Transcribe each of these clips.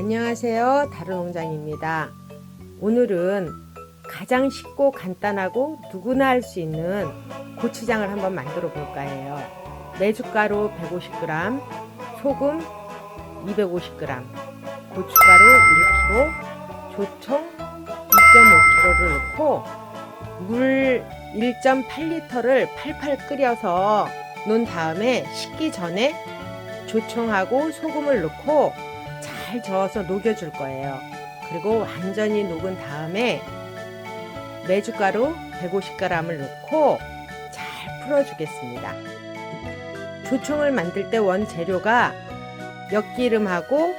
안녕하세요. 다루농장입니다. 오늘은 가장 쉽고 간단하고 누구나 할 수 있는 고추장을 한번 만들어 볼까 해요. 메주가루 150g, 소금 250g, 고춧가루 1kg, 조청 2.5kg를 넣고 물 1.8리터를 팔팔 끓여서 놓은 다음에 식기 전에 조청하고 소금을 넣고 잘 저어서 녹여줄 거예요. 그리고 완전히 녹은 다음에 메주가루 150g을 넣고 잘 풀어주겠습니다. 조청을 만들 때 원재료가 엿기름하고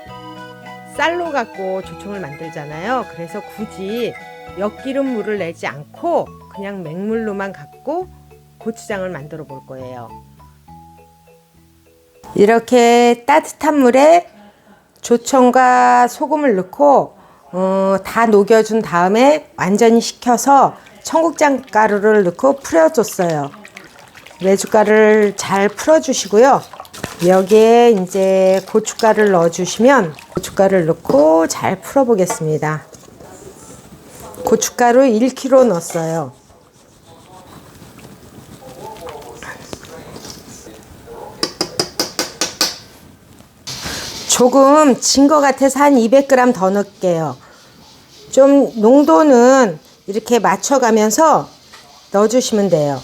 쌀로 갖고 조청을 만들잖아요. 그래서 굳이 엿기름 물을 내지 않고 그냥 맹물로만 갖고 고추장을 만들어 볼 거예요. 이렇게 따뜻한 물에 조청과 소금을 넣고 어, 다 녹여준 다음에 완전히 식혀서 청국장 가루를 넣고 풀어줬어요. 메주가루를 잘 풀어주시고요. 여기에 이제 고춧가루를 넣어주시면 고춧가루를 넣고 잘 풀어보겠습니다. 고춧가루 1kg 넣었어요. 조금 진 것 같아서 한 200g 더 넣을게요. 좀 농도는 이렇게 맞춰가면서 넣어주시면 돼요.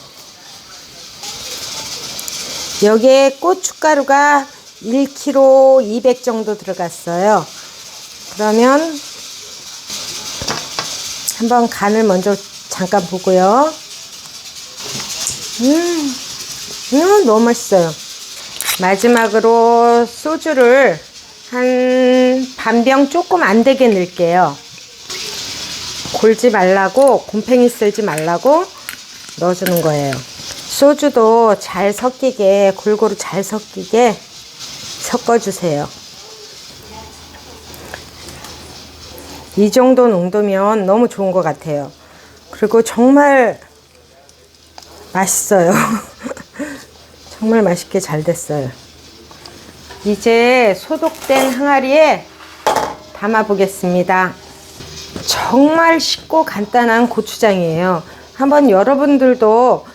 여기에 고춧가루가 1kg 200 정도 들어갔어요. 그러면 한번 간을 먼저 잠깐 보고요. 음, 음 너무 맛있어요. 마지막으로 소주를 한 반병 조금 안 되게 넣을게요. 골지 말라고 곰팡이 쓸지 말라고 넣어주는 거예요. 소주도 잘 섞이게 골고루 잘 섞이게 섞어주세요. 이 정도 농도면 너무 좋은 것 같아요. 그리고 정말 맛있어요. 정말 맛있게 잘 됐어요. 이제 소독된 항아리에 담아 보겠습니다. 정말 쉽고 간단한 고추장이에요. 한번 여러분들도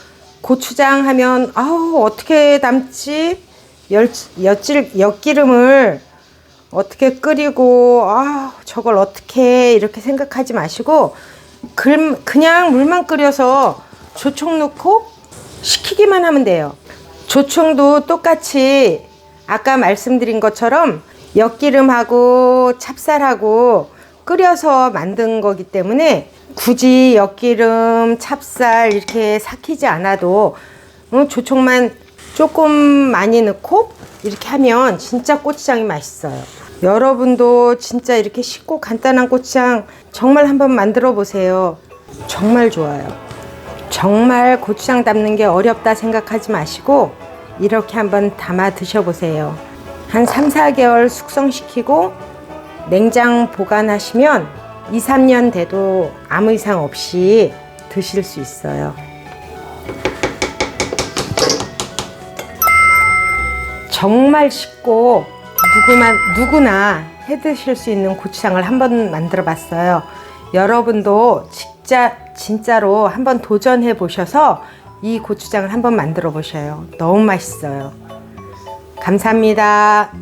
고추장 하면 아우 어떻게 담지? 열, 엿질, 엿기름을 어떻게 끓이고 아 저걸 어떻게 이렇게 생각하지 마시고 글, 그냥 물만 끓여서 조청 넣고 식히기만 하면 돼요. 조청도 똑같이 아까 말씀드린 것처럼 엿기름하고 찹쌀하고 끓여서 만든 거기 때문에 굳이 엿기름, 찹쌀 이렇게 삭히지 않아도 어, 조청만 조금 많이 넣고 이렇게 하면 진짜 고추장이 맛있어요. 여러분도 진짜 이렇게 쉽고 간단한 고추장 정말 한번 만들어 보세요. 정말 좋아요. 정말 고추장 담는 게 어렵다 생각하지 마시고 이렇게 한번 담아 드셔보세요. 한 3, 4개월 숙성시키고 냉장 보관하시면 2, 3년 돼도 아무 이상 없이 드실 수 있어요. 정말 쉽고 누구나, 누구나 해 드실 수 있는 고추장을 한번 만들어 봤어요. 여러분도 진짜, 진짜로 한번 도전해 보셔서 이 고추장을 한번 만들어 보셔요. 너무 맛있어요. 감사합니다.